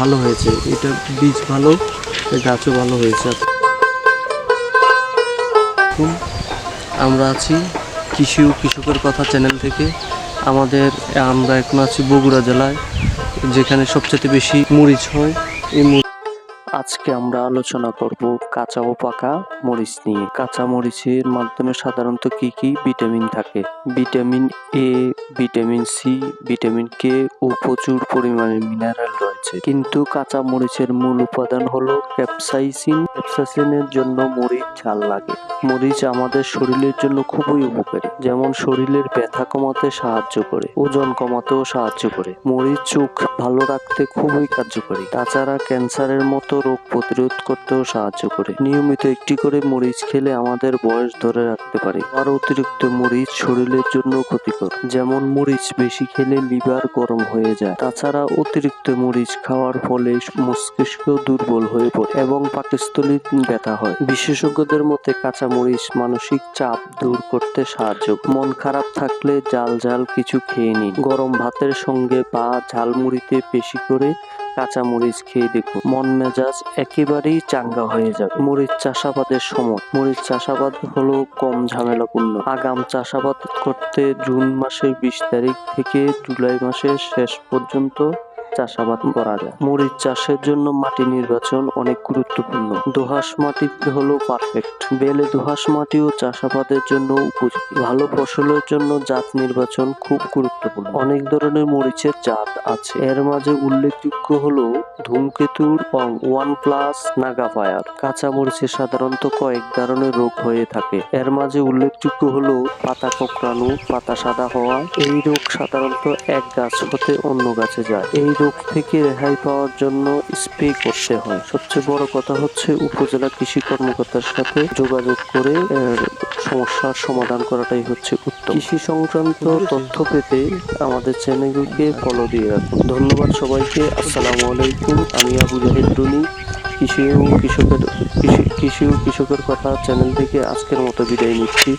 ভালো হয়েছে, এটা বীজ ভালো গাছও ভালো হয়েছে। আমরা আছি কৃষি ও কৃষকের কথা চ্যানেল থেকে। আমাদের, আমরা এখন আছি বগুড়া জেলায়, যেখানে সবচেয়ে বেশি মরিচ হয়। এই আজকে আমরা আলোচনা করব কাঁচা ও পাকা মরিচ নিয়ে। কাঁচা মরিচের মাধ্যমে সাধারণত কি কি ভিটামিন থাকে? Vitamin A vitamin C vitamin K ও প্রচুর পরিমাণে মিনারেল রয়েছে। কিন্তু কাঁচা মরিচের মূল উপাদান হলো ক্যাপসাইসিন। ক্যাপসাইসিনের জন্য মরিচ ঝাল লাগে। মরিচ আমাদের শরীরের জন্য খুবই উপকারী। যেমন শরীরের ব্যথা কমাতে সাহায্য করে, ওজন কমাতেও সাহায্য করে। মরিচ চোখ ভালো রাখতে খুবই কার্যকরী। তাছাড়া ক্যান্সারের মতো রোগ প্রতিরোধ করতেও সাহায্য করে। নিয়মিত একটি করে মরিচ খেলে আমাদের বয়স ধরে রাখতে পারে। আর অতিরিক্ত মরিচ শরীরের জন্য ক্ষতিকর। যেমন মরিচ বেশি খেলে লিভার গরম হয়ে যায়। তাছাড়া অতিরিক্ত মরিচ খাওয়ার ফলে মস্তিষ্ক দুর্বল হয়ে পড়ে এবং পাকস্থলী ব্যথা হয়। বিশেষজ্ঞদের মতে কাঁচা মরিচ মানসিক চাপ দূর করতে সাহায্য। মন খারাপ থাকলে জাল জাল কিছু খেয়ে নিন। গরম ভাতের সঙ্গে বা ঝালমুড়িতে বেশি করে কাঁচা মরিচ খেয়ে দেখুন। মন মেজাজ একেবারেই চাঙ্গা হয়ে যাবে। মরিচ চাষাবাদের সময়। মরিচ চাষাবাদ হলো কম ঝামেলাপূর্ণ। আগাম চাষাবাদ করতে জুন মাসের বিশ তারিখ থেকে জুলাই মাসের শেষ পর্যন্ত চাষাবাদ করা যায়। মরিচ চাষের জন্য মাটি নির্বাচন অনেক গুরুত্বপূর্ণ। দোহাস মাটি হলো পারফেক্ট বেলে দোহাস মাটিও চাষাবাদের জন্য উপযোগী। ভালো ফসলের জন্য জাত নির্বাচন খুব গুরুত্বপূর্ণ। অনেক ধরনের মরিচের জাত আছে। এর মাঝে উল্লেখযোগ্য হলো ধূমকেতুর ওয়ান প্লাস নাগাফায়ার। কাঁচা মরিচে সাধারণত কয়েক ধরনের রোগ হয়ে থাকে। এর মাঝে উল্লেখযোগ্য হলো পাতা কোঁকড়ানো, পাতা সাদা হওয়া। এই রোগ সাধারণত এক গাছ হতে অন্য গাছে যায়। এই রোগ থেকে রেহাই পাওয়ার জন্য স্প্রে করতে হয়। সবচেয়ে বড় কথা হচ্ছে উপজেলা কৃষি কর্মকর্তার সাথে যোগাযোগ করে সমস্যার সমাধান করাটাই হচ্ছে উত্তম। কৃষি সংক্রান্ত তথ্য পেতে আমাদের চ্যানেলকে ফলো দিয়ে রাখুন। ধন্যবাদ সবাইকে। আসসালামু আলাইকুম। আমি আবু জাহিদ কৃষি ও কৃষকের, কৃষি কৃষি ও কৃষকের কথা চ্যানেল থেকে আজকের মতো বিদায় নিচ্ছি।